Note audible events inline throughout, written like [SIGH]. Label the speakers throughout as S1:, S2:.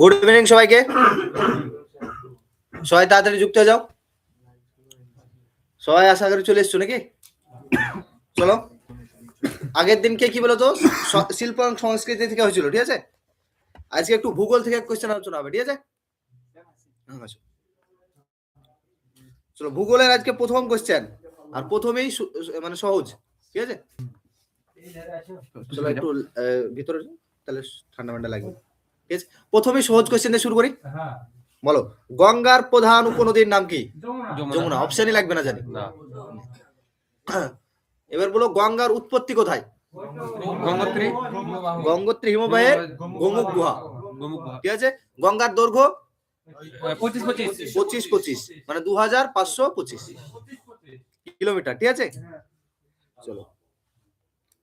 S1: Good evening সবাইকে। সবাই তাড়াতাড়ি যুক্ত হয়ে যাও। সবাই আশা করি চলে এসছো নাকি? চলো। আগের দিনকে কি বলতো? শিল্প এবং সংস্কৃতি থেকে হয়েছিল ঠিক আছে? আজকে একটু ভূগোল থেকে কোয়েশ্চেন আলোচনা হবে ঠিক আছে? হ্যাঁ, চলো ভূগোলের আজকে প্রথম কোয়েশ্চেন আর প্রথমেই মানে সহজ ঠিক আছে? চলো একটু ভিতরে তাহলে ঠান্ডা ঠান্ডা লাগবে। ঠিক আছে? প্রথমেই সহজ কোয়েশ্চেন দিয়ে শুরু করি।
S2: হ্যাঁ।
S1: বলো গঙ্গার প্রধান উপনদীর নাম কি?
S2: যমুনা।
S1: যমুনা। অপশনই লাগবে না জানি। [CLEARS THROAT] এবার বলো গঙ্গার উৎপত্তি কোথায়?
S3: গঙ্গোত্রী।
S1: গঙ্গোত্রী হিমবাহের গোমুখ গুহা ঠিক আছে? গঙ্গার দৈর্ঘ্য?
S3: পঁচিশ পঁচিশ।
S1: পঁচিশ পঁচিশ। মানে দু হাজার পাঁচশো পঁচিশ। কিলোমিটার। ঠিক আছে? চলো।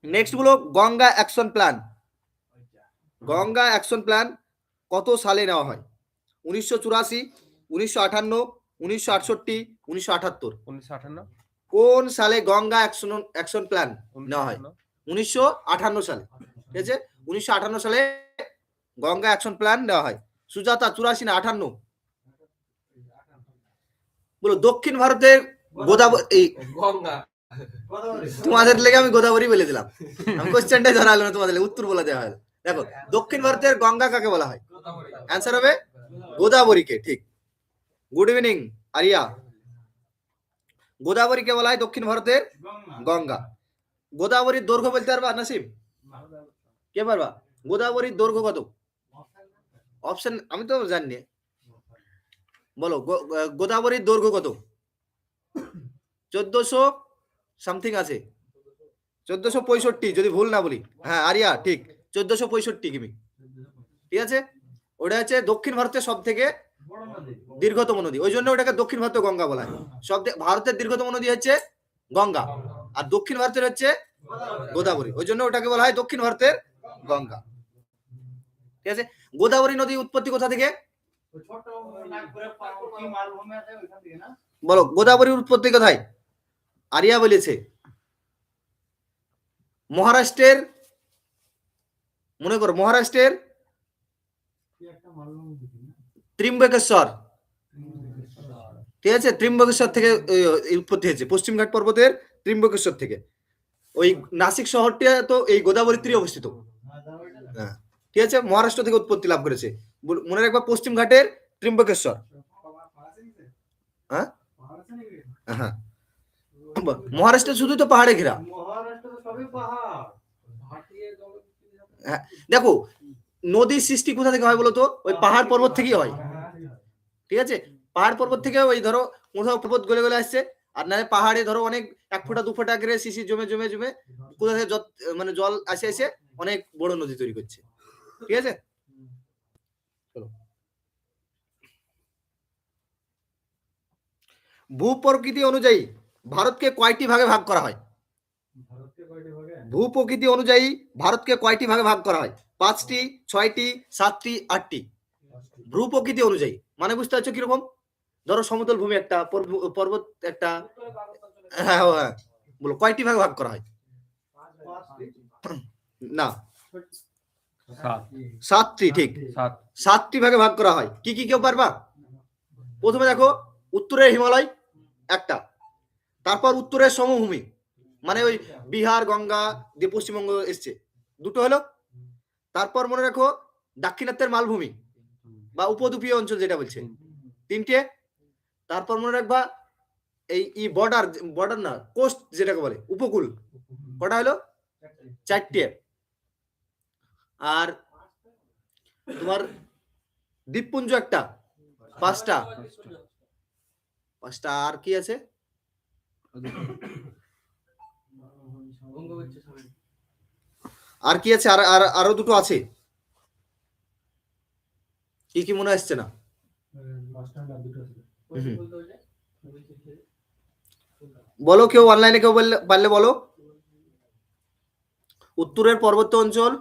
S1: নেক্সট বলো Ganga action plan Ganga action plan কত সালে নেওয়া হয়? উনিশশো চুরাশি উনিশশো আটান্ন উনিশশো আটষট্টি উনিশশো আটাত্তর।
S3: উনিশশো আঠান্ন
S1: কোন সালে গঙ্গা অ্যাকশন অ্যাকশন প্ল্যান নেওয়া হয়? উনিশশো আটান্ন সালে। ঠিক আছে? উনিশশো আটান্ন সালে গঙ্গা অ্যাকশন প্ল্যান নেওয়া হয়। সুজাতা চুরাশি না আটান্ন? বলো দক্ষিণ ভারতের গোদাবরী এই
S3: গঙ্গা।
S1: তোমাদের লেগে আমি গোদাবরী বলে দিলাম। আমি কোশ্চেনটাই ধরা হলো না তোমাদের উত্তর বলে দেওয়া হয় দেখো, দক্ষিণ ভারতের গঙ্গা কাকে বলা হয়? অ্যান্সার হবে গোদাবরীকে, ঠিক। Good evening area. গোদাবরীকে বলা হয় দক্ষিণ ভারতের গঙ্গা। গোদাবরীর দৈর্ঘ্য বলতে পারবা, নাসিম? কে পারবা? গোদাবরীর দৈর্ঘ্য কত? অপশন আমি তো জানি। বলো গোদাবরীর দৈর্ঘ্য কত? চোদ্দশো সামথিং আছে। চোদ্দশো পঁয়ষট্টি, যদি ভুল না বলি। হ্যাঁ আরিয়া, ঠিক। চোদ্দশো পঁয়ষট্টি কিমি। ঠিক আছে? ওটা হচ্ছে দক্ষিণ ভারতের সব থেকে দীর্ঘতম নদী। ওই জন্য ওটাকে দক্ষিণ ভারতীয় গঙ্গা বলা হয়। সব ভারতের দীর্ঘতম নদী হচ্ছে গঙ্গা। আর দক্ষিণ ভারতের হচ্ছে গোদাবরী। ওই জন্য ওটাকে বলা হয় দক্ষিণ ভারতের গঙ্গা। ঠিক আছে? গোদাবরী নদী উৎপত্তি কোথা থেকে? বলো গোদাবরীর উৎপত্তি কোথায়? আরিয়া বলেছে। মহারাষ্ট্রের মনে করো মহারাষ্ট্রের ত্রিম্বকেশ্বর। ঠিক আছে? ত্রিম্বকেশ্বর থেকে উৎপত্তি হয়েছে। পশ্চিমঘাট পর্বতের ত্রিম্বকেশ্বর থেকে। ওই নাসিক শহরটি তো এই গোদাবরী তীরে অবস্থিত। হ্যাঁ। ঠিক আছে? মহারাষ্ট্র থেকে উৎপত্তি লাভ করেছে। মনে রাখবা পশ্চিমঘাটের ত্রিম্বকেশ্বর। হ্যাঁ? হ্যাঁ। মহারাষ্ট্র শুধু তো পাহাড়ে ঘেরা। দেখো নদীর সৃষ্টি কোথা থেকে হয় বলতো? ওই পাহাড় পর্বত থেকেই হয়। ঠিক আছে? পাহাড় পর্বত থেকে ওই ধরো কোথাও পর্বত গলে গলে আসছে আর নাহলে পাহাড়ে ধরো অনেক এক ফোঁটা দু ফোঁটা করে শিশি জমে জমে জমে কোথা থেকে মানে জল আসে এসে অনেক বড় নদী তৈরি করছে। ঠিক আছে? চলো। ভূ প্রকৃতি অনুযায়ী ভারতকে কয়টি ভাগে ভাগ করা হয়? ভূ প্রকৃতি অনুযায়ী ভারতকে কয়টি ভাগে ভাগ করা হয়? পাঁচটি, ছয়টি, সাতটি, আটটি। ভূ প্রকৃতি অনুযায়ী। মানে বুঝতে পারছ কীরকম? ধরো সমতল ভূমি একটা পর্ব- পর্বত একটা। হ্যাঁ হ্যাঁ। বলো, কয়টি ভাগে ভাগ করা হয়? না। সাতটি, ঠিক। সাতটি ভাগে ভাগ করা হয়। কি কি, কেউ পারবা? প্রথমে দেখো, উত্তরের হিমালয় একটা। তারপর উত্তরের সমভূমি। মানে ওই বিহার, গঙ্গা, দিয়ে পশ্চিমবঙ্গ এসছে। দুটো হলো। তারপর মনে রাখো, দাক্ষিণাত্যের মালভূমি বা উপদ্বীপীয় অঞ্চল যেটা বলছে। তিনটে। তারপর মনে রাখবা, এই ই বর্ডার বর্ডার না কোস্ট যেটাকে বলে, উপকূল। কটা হলো? চারটে। আর তোমার দ্বীপপুঞ্জ একটা, পাঁচটা। পাঁচটা। আর কি আছে? আর কি আছে? আর আর আরও দুটো আছে? কি কি মনে আসছে না? বলো কেউ অনলাইনে কেউ বললে পারলে বলো। উত্তরের পার্বত্য অঞ্চল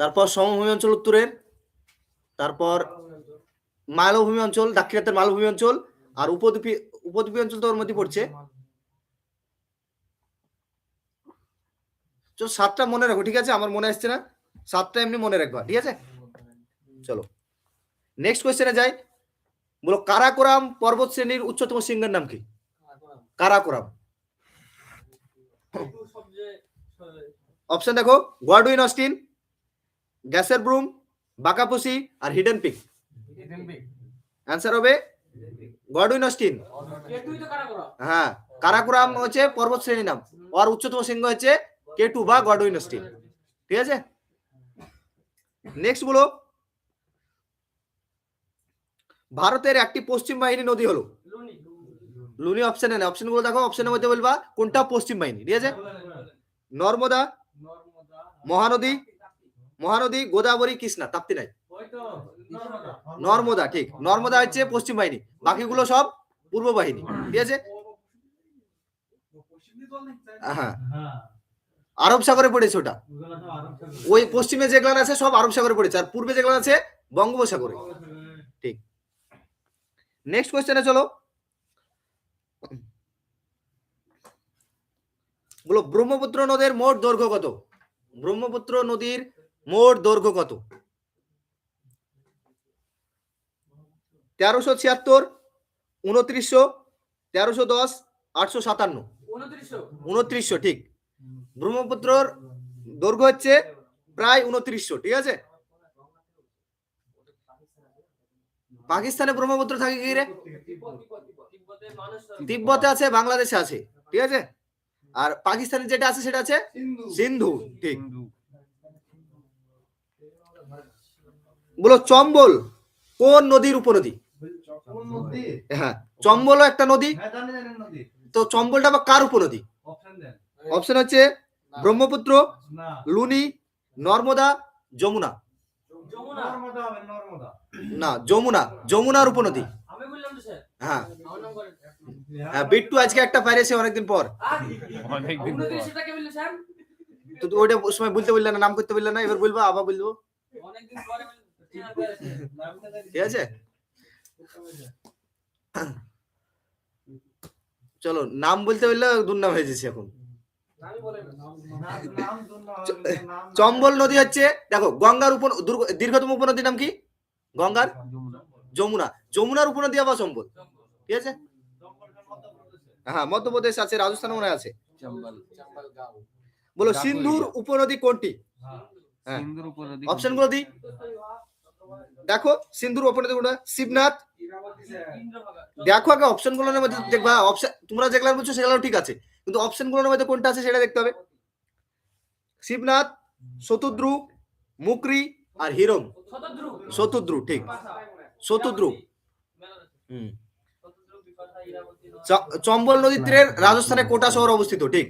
S1: তারপর সমভূমি অঞ্চল উত্তরের তারপর মালভূমি অঞ্চল দাক্ষিণাত্যের মালভূমি অঞ্চল আর উপদ্বীপী উপদ্বীপী অঞ্চল তো ওর মধ্যে পড়ছে। তো সাতটা মনে রাখো ঠিক আছে? আমার মনে আসছে না। সাতটা এমনি মনে রাখবা ঠিক আছে? চলো। নেক্সট কোয়েশ্চেনে যাই। বলো কারাকোরাম পর্বত শ্রেণির উচ্চতম শৃঙ্গের নাম কি? কারাকোরাম। অপশন দেখো গডউইন অস্টিন গ্যাসের ব্রুম বাকাপুসি আর হিডেন পিক অ্যান্সার হবে গডউইন অস্টিন হ্যাঁ কারাকোরাম হচ্ছে পর্বত শ্রেণি নাম। আর উচ্চতম শৃঙ্গ হচ্ছে কেটু বা গডউইন অস্টিন ঠিক আছে? নেক্সট বলো। ভারতের একটি পশ্চিম বাহিনী নদী হলো। লুনি অপশনে না। অপশনগুলো দেখো অপশনের মধ্যে বলবা কোনটা পশ্চিম বাহিনী ঠিক আছে? নর্মদা মহানদী মহানদী গোদাবরী কৃষ্ণা তাপ্তি নাই। নর্মদা ঠিক। নর্মদা হচ্ছে পশ্চিম বাহিনী। বাকিগুলো সব পূর্ব বাহিনী ঠিক আছে? হ্যাঁ।
S2: হ্যাঁ।
S1: আরব সাগরে পড়েছে ওটা। ওই পশ্চিমে যেগুলো আছে সব আরব সাগরে পড়েছে। আর পূর্বে যেগুলো আছে বঙ্গোপসাগরে। ঠিক। নেক্সট কোয়েশ্চেনে চলো। বলো ব্রহ্মপুত্র নদীর মোট দৈর্ঘ্য কত? ব্রহ্মপুত্র নদীর মোট দৈর্ঘ্য কত? তেরোশো ছিয়াত্তর উনত্রিশশো তেরোশো দশ আটশো সাতান্ন। উনত্রিশশো ঠিক। ব্রহ্মপুত্রর দৈর্ঘ্য হচ্ছে প্রায় উনত্রিশশো ঠিক আছে? পাকিস্তানে ব্রহ্মপুত্র থাকে কি রে? তিব্বতে আছে বাংলাদেশে আছে ঠিক আছে? আর পাকিস্তানে যেটা আছে সেটা আছে সিন্ধু ঠিক। বলো চম্বল কোন নদীর উপনদী? হ্যাঁ চম্বলও একটা নদী।
S2: হ্যাঁ।
S1: তো চম্বলটা বা কার উপনদী? অপশন হচ্ছে ব্রহ্মপুত্র লুনি নর্মদা যমুনা।
S2: নর্মদা হবে, নর্মদা।
S1: না যমুনা যমুনার উপনদী।
S3: আমি বললাম তো স্যার।
S1: হ্যাঁ। হ্যাঁ বিট্টু আজকে একটা পাইরেছে অনেকদিন পর। তো তুই ওইটা ওই সময় বলতে বললে না নাম করতে বললে না এবার বলব আবার বলব। ঠিক আছে? চলো নাম বলতে বললে দুর্নাম হয়ে যাচ্ছে এখন। চম্বল নদী হচ্ছে দেখো গঙ্গার উপ দীর্ঘতম উপনদীর নাম কি? গঙ্গার? যমুনা। যমুনার উপনদী আবার চম্বল। ঠিক আছে? হ্যাঁ মধ্যপ্রদেশ আছে রাজস্থান মনে আছে।
S3: চম্বল চম্বল
S1: বলো সিন্ধুর উপনদী কোনটি?
S2: হ্যাঁ।
S1: হ্যাঁ। অপশনগুলো দিই দেখো সিন্ধুর ওপরে দেখো শিবনাথ। দেখো আগে অপশনগুলোর মধ্যে দেখবা অপশন তোমরা যেগুলো বলছো সেগুলো ঠিক আছে, কিন্তু অপশনগুলোর মধ্যে কোনটা আছে সেটা দেখতে হবে। শিবনাথ, শতুদ্রু, মুকরি আর হিরম
S3: শতদ্রু,
S1: ঠিক। শতুদ্রু। হুম। চম্বল নদীর তীরের রাজস্থানে কোটা শহর অবস্থিত, ঠিক।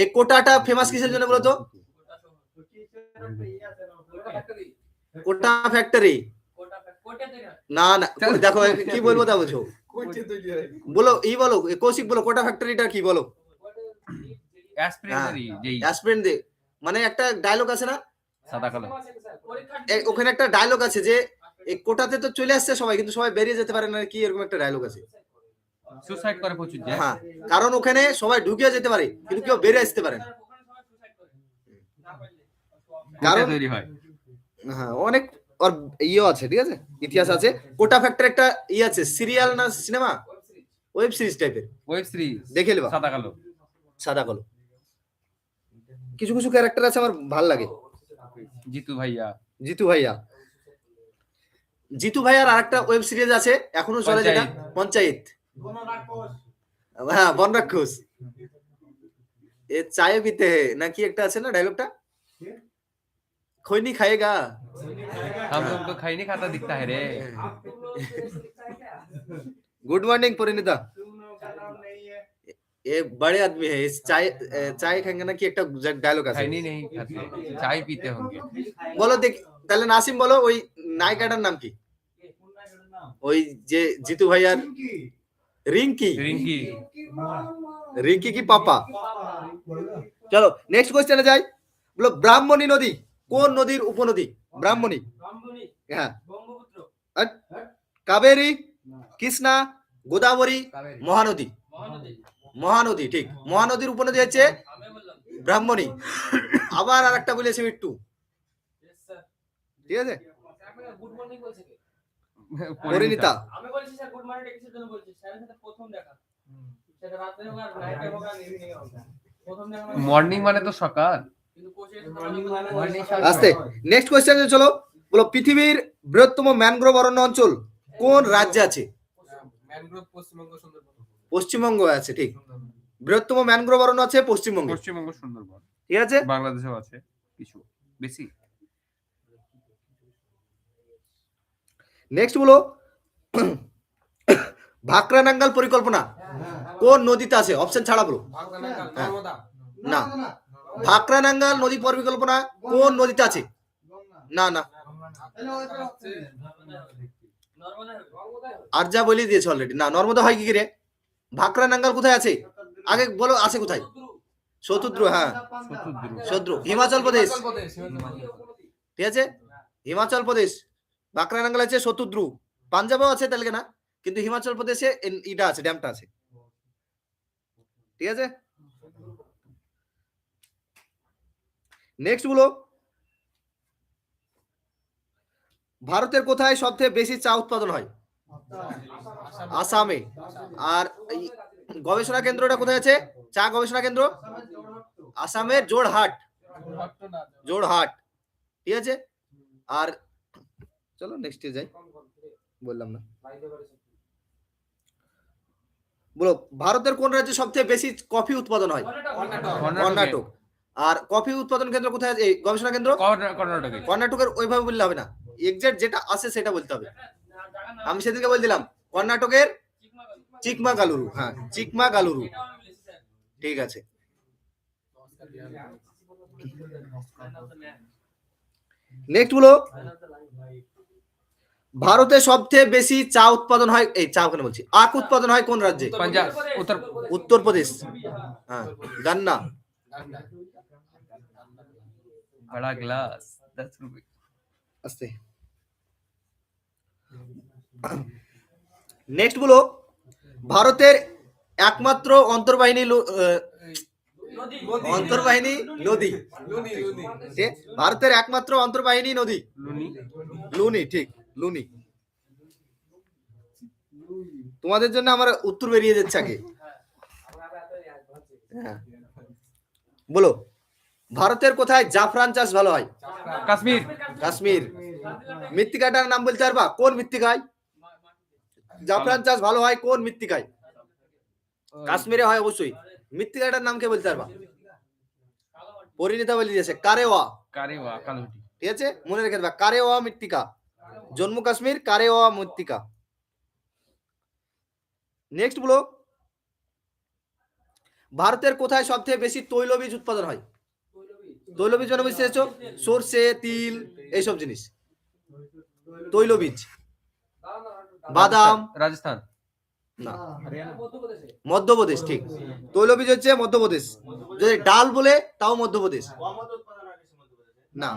S1: এই কোটাটা ফেমাস কিসের জন্য বলতো?
S3: কোটা ফ্যাক্টরি।
S1: না না দেখো কি বলব তা বুঝো। বলো এই বলো কৌশিক বলো কোটা ফ্যাক্টরিটা কি বলো? অ্যাসপিরেন্ট দে। মানে একটা ডায়লগ আছে না?
S4: সাদা কালো
S1: ওখানে একটা ডায়লগ আছে যে এই কোটাতে তো চলে আসছে সবাই কিন্তু সবাই বেরিয়ে যেতে পারে না কি এরকম একটা ডায়লগ আছে?
S4: সুসাইড করে প্রচুর
S1: হ্যাঁ কারণ ওখানে সবাই ঢুকিয়ে যেতে পারে কিন্তু কেউ বেরিয়ে আসতে পারে না।
S3: ওখানে সবাই সুসাইড করে না পারলে
S4: কারণ
S1: কারণ-
S4: তৈরি হয়।
S1: হ্যাঁ অনেক ওর ইয়েও আছে ঠিক আছে? ইতিহাস আছে। কোটা ফ্যাক্টর একটা ইয়ে আছে সিরিয়াল না সিনেমা ওয়েব সিরিজ টাইপের
S4: ওয়েব সিরিজ
S1: দেখে নেবা।
S4: সাদা কালো।
S1: সাদা কালো। কিছু কিছু ক্যারেক্টার আছে আমার ভালো লাগে।
S4: জিতু ভাইয়া।
S1: জিতু ভাইয়া। জিতু ভাইয়ার আরেকটা ওয়েব সিরিজ আছে এখনও চলে যেটা পঞ্চায়েত। হ্যাঁ বন রাক্ষস এ চায়ে পিতে হে না একটা আছে না ডায়লগটা খৈনি খায়েগা
S4: हम लोग तो खाई नहीं खाता दिखता है रे
S1: गुड मॉर्निंग परिणीता
S2: तुम लोग का नाम नहीं है
S1: ये बड़े आदमी है इस चाय ए, चाय खाएंगे ना কি একটা ডায়লগ আছে
S4: खाई नहीं नहीं खाते चाय पीते होंगे
S1: বলো দেখ তাহলে নাসিম বলো ওই নায়িকাটার নাম কি
S2: কোন নায়কের নাম
S1: ওই যে জিতু ভাইয়ার
S2: পিঙ্কি
S1: রিঙ্কি
S4: रिंकी
S1: রিঙ্কি কি পাপা
S2: পাপা
S1: চলো নেক্সট কোশ্চেনে যাই বলো ব্রাহ্মণী নদী কোন নদীর উপনদী? ব্রাহ্মণী।
S3: ব্রাহ্মণী।
S1: হ্যাঁ। কাবেরী কৃষ্ণা গোদাবরী মহানদী।
S3: মহানদী।
S1: মহানদী ঠিক। মহানদীর উপনদী হচ্ছে ব্রাহ্মণী। আবার আর একটা বলেছে
S3: স্যার
S1: ঠিক আছে?
S3: আপনাকে গুড মর্নিং বলছে কে?
S1: পরিণীতা
S3: আমি বলছি স্যার গুড মর্নিং মানে-
S4: মর্নিং মানে তো সকাল।
S1: আস্তে নেক্সট কোশ্চেনে চলো। বলো পৃথিবীর বৃহত্তম ম্যানগ্রোভ অরণ্য অঞ্চল কোন রাজ্যে আছে?
S5: পশ্চিমবঙ্গ
S1: আছে ঠিক। বৃহত্তম ম্যানগ্রোভ অরণ্য আছে পশ্চিমবঙ্গে।
S4: পশ্চিমবঙ্গ সুন্দরবন।
S1: ঠিক আছে?
S4: বাংলাদেশেও আছে কিছু বেশি।
S1: নেক্সট বলো। ভাকরা নাঙ্গাল পরিকল্পনা। কোন নদীতে আছে? অপশন ছাড়া বলো। হ্যাঁ।
S5: নর্মদা।
S1: না। ভাকরা নাঙ্গাল নদী পরিকল্পনা কোন নদীতে আছে? না না। আর যা বলে দিয়েছে অলরেডি না, নর্মদা হয় কি রে ভাকরা নাঙ্গাল কোথায় আছে? আগে বলো, আছে কোথায়? শত্রুদ্র হ্যাঁ। শত্রু হিমাচল প্রদেশ। ঠিক আছে? হিমাচল প্রদেশ। ভাকরা নাঙ্গাল আছে শত্রুদ্রু। পাঞ্জাবেও আছে তাহলে না কিন্তু হিমাচল প্রদেশে ইটা আছে, ড্যামটা আছে। ঠিক আছে? নেক্সট বলো। ভারতের কোথায় সবথেকে বেশি চা উৎপাদন হয়? আসামে। আর গবেষণা কেন্দ্রটা কোথায় আছে? চা গবেষণা কেন্দ্র? আসামের জোড়হাট জোড়হাট ঠিক আছে? আর চলো নেক্সট যাই। বললাম না। বলো ভারতের কোন রাজ্যে সবথেকে বেশি কফি উৎপাদন হয়? কর্ণাটক। আর কফি উৎপাদন কেন্দ্র কোথায় আছে? এই গবেষণা কেন্দ্র?
S4: কর্ণাটকে।
S1: কর্ণাটকের ওইভাবে বললে হবে না। এক্সাক্ট যেটা আছে সেটা বলতে হবে। আমি সেদিনকে বলে দিলাম কর্ণাটকের চিকমাগালুরু হ্যাঁ চিকমাগালুরু। ঠিক আছে। নেক্সট বলো। ভারতে সবচেয়ে বেশি চা উৎপাদন হয় এই চা ওখানে বলছি? আখ উৎপাদন হয় কোন রাজ্যে?
S4: পাঞ্জাব উত্তর
S1: উত্তরপ্রদেশ। হ্যাঁ গান্না।
S4: বড়া গ্লাস দশ রুপি
S1: আস্তে নেক্সটগুলো ভারতের একমাত্র অন্তর্বাহিনী অন্তর্বাহিনী নদী। ভারতের একমাত্র অন্তর্বাহিনী নদী। লুনি ঠিক লুনি। তোমাদের জন্য আমার উত্তর বেরিয়ে যাচ্ছে আগে। হ্যাঁ। বলো। ভারতের কোথায়? জাফরান চাষ ভালো হয়?
S4: কাশ্মীর।
S1: কাশ্মীর। মৃত্তিকাটার নাম বলতে পারবা? কোন মৃত্তিকায়? জাফরান চাষ ভালো হয় কোন মৃত্তিকায়? কাশ্মীরে হয় অবশ্যই। মৃত্তিকাটার নাম কে বলতে পারবা? পরিণীতা বলে দিয়েছে কারেওয়া।
S4: কারেওয়া কালোটি
S1: ঠিক আছে? মনে রেখে দেবা কারেওয়া মৃত্তিকা। জম্মু কাশ্মীর কারেওয়া মৃত্তিকা। নেক্সট বলো। ভারতের কোথায় সব থেকে বেশি তৈলবীজ উৎপাদন হয়? তৈলবীজ মানে বুঝতে পেরেছ সর্ষে তিল এইসব জিনিস। তৈলবীজ। বাদাম।
S4: রাজস্থান।
S1: না।
S3: মধ্যপ্রদেশ
S1: ঠিক। তৈলবীজ হচ্ছে মধ্যপ্রদেশ। যদি ডাল বলে তাও মধ্যপ্রদেশে। না।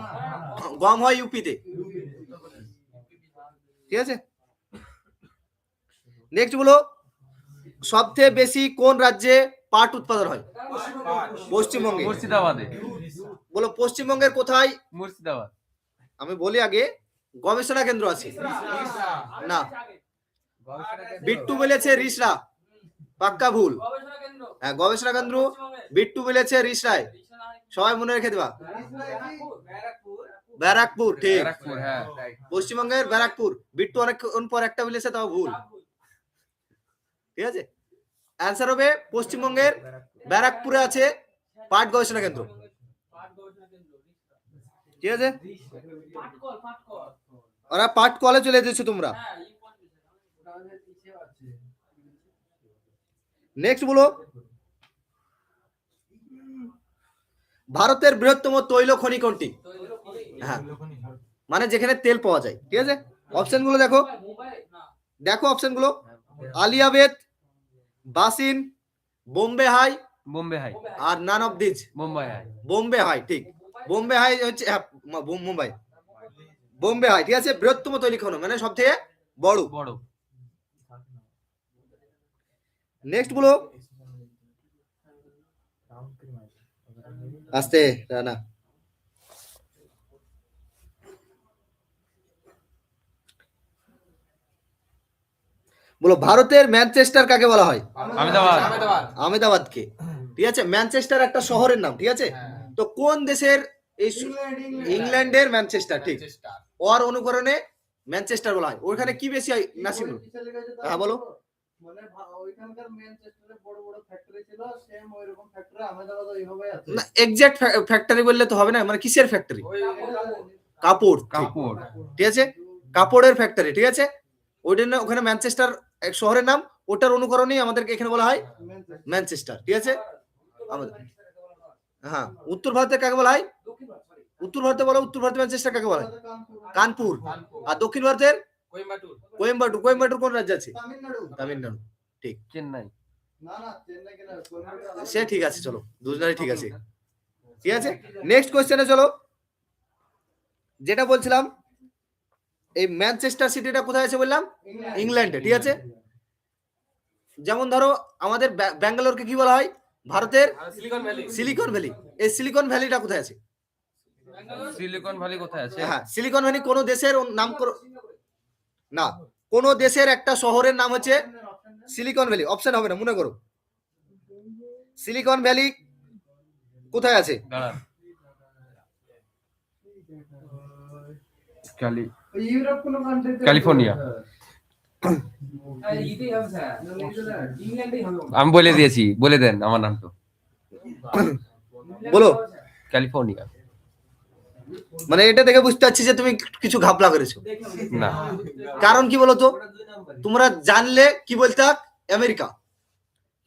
S1: গম হয় ইউপিতে। ঠিক আছে? নেক্সট বলো সবথেকে বেশি কোন রাজ্যে পাট উৎপাদন হয়? পশ্চিমবঙ্গে।
S4: মুর্শিদাবাদে।
S1: বলো পশ্চিমবঙ্গের কোথায়?
S4: মুর্শিদাবাদ।
S1: আমি বলি আগে গবেষণা কেন্দ্র আছে। না। বিট্টু বলেছে রিসরা। পাক্কা ভুল। হ্যাঁ গবেষণা কেন্দ্র। বিট্টু বলেছে রিসরায়। সবাই মনে রেখে দেবা। ব্যারাকপুর ঠিক।
S4: হ্যাঁ
S1: পশ্চিমবঙ্গের ব্যারাকপুর। বিট্টু অনেকক্ষণ পর একটা বলেছে তাও ভুল। ঠিক আছে? অ্যান্সার হবে পশ্চিমবঙ্গের ব্যারাকপুরে আছে পাট গবেষণা কেন্দ্র। ঠিক আছে?
S3: পাটকল পাটকল
S1: ওরা পাট কলে চলে যেছো তোমরা।
S3: হ্যাঁ
S1: নেক্সট বলো। ভারতের বৃহত্তম তৈল খনি কোনটি? হ্যাঁ। মানে যেখানে তেল পাওয়া যায় ঠিক আছে? অপশনগুলো দেখো। দেখো অপশনগুলো। Aliabet Bassein Bombay High
S4: Bombay High.
S1: R none of these
S4: Mumbai High.
S1: Bombay High ঠিক। বোম্বে হাই হচ্ছে হ্যাঁ, মুম্বাই। বোম্বে হাই ঠিক আছে? বৃহত্তম তৈরি খনন মানে সব থেকে বড়।
S4: বড়।
S1: নেক্সট বলো। আস্তে রানা। বলো ভারতের ম্যানচেস্টার কাকে বলা হয়?
S4: আহমেদাবাদ।
S5: আহমেদাবাদ।
S1: আহমেদাবাদকে। ঠিক আছে? ম্যানচেস্টার একটা শহরের নাম ঠিক আছে?
S5: হ্যাঁ।
S1: তো কোন দেশের এই ইংল্যান্ডের ম্যানচেস্টার ঠিক। ওর অনুকরণে ম্যানচেস্টার বলা হয়। ওখানে কি বেশি হয় নাসিমুল? হ্যাঁ, বলো।
S2: মানে ভা- ওইখানকার ম্যানচেস্টারে বড় বড় ফ্যাক্টরি ছিল সেম ওইরকম ফ্যাক্টরি আহমেদাবাদ ওইভাবে আছে।
S1: না এক্সাক্ট ফ্যাক্টরি বললে তো হবে না মানে কিসের ফ্যাক্টরি কাপড়
S4: কাপড়।
S1: ঠিক আছে? কাপড়ের ফ্যাক্টরি ঠিক আছে? ওই জন্য ওখানে ম্যানচেস্টার এক শহরের নাম ওটার অনুকরণেই আমাদেরকে এখানে বলা হয়
S2: ম্যানচেস্টার।
S1: ম্যানচেস্টার ঠিক আছে? আমাদের হ্যাঁ উত্তর ভারতে কাকে বলা হয়? উত্তর ভারতে বলো উত্তর ভারতে ম্যানচেস্টার কাকে বলা হয়? কানপুর। আর দক্ষিণ ভারতের?
S5: কোয়েম্বাটুর।
S1: কোয়েম্বাটুর। কোয়েম্বাটুর কোন রাজ্য আছে?
S2: তামিলনাড়ু।
S1: ঠিক।
S4: চেন্নাই।
S2: না না চেন্নাই কেন? কোয়েম্বাটুর।
S1: সে ঠিক আছে চলো। দুজনেরই ঠিক আছে। ঠিক আছে? নেক্সট কোয়েশ্চেনে চলো। যেটা বলছিলাম এই ম্যানচেস্টার সিটিটা কোথায় আছে বললাম? ইংল্যান্ডে ঠিক আছে? যেমন ধরো আমাদের ব্যা- ব্যাঙ্গালোরকে কি বলা হয়? ভারতের
S5: সিলিকন ভ্যালি
S1: সিলিকন ভ্যালি এই সিলিকন ভ্যালিটা কোথায় আছে?
S4: সিলিকন ভ্যালি কোথায় আছে?
S1: হ্যাঁ সিলিকন ভ্যালি কোন দেশের নাম করো না কোন দেশের একটা শহরের নাম হচ্ছে সিলিকন ভ্যালি অপশন হবে না মনে করো। সিলিকন ভ্যালি কোথায় আছে?
S4: ক্যালিফোর্নিয়া আমি বলে দিয়েছি বলে দেন আমার নামটা
S1: বলো।
S4: ক্যালিফোর্নিয়া।
S1: মানে এটা দেখে বুঝতে পারছি যে তুমি কিছু ঘাপলা করেছ।
S4: না।
S1: কারণ কি বলতো তোমরা জানলে কি বলতে আমেরিকা।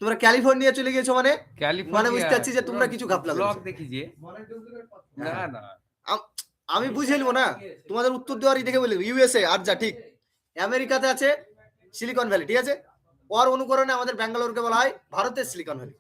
S1: তোমরা ক্যালিফোর্নিয়া চলে গেছো মানে? মানে বুঝতে পারছি যে তোমরা কিছু ঘাপলা করেছ।
S4: দেখি যে। না না।
S1: আমি বুঝে নিবো না। তোমাদের উত্তর দেওয়ারই দেখে বলি ইউএসএ আর যা ঠিক। আমেরিকাতে আছে সিলিকন ভ্যালি, ঠিক আছে? ওর অনুকরণে আমাদের ব্যাঙ্গালোরকে বলা হয় ভারতের সিলিকন ভ্যালি।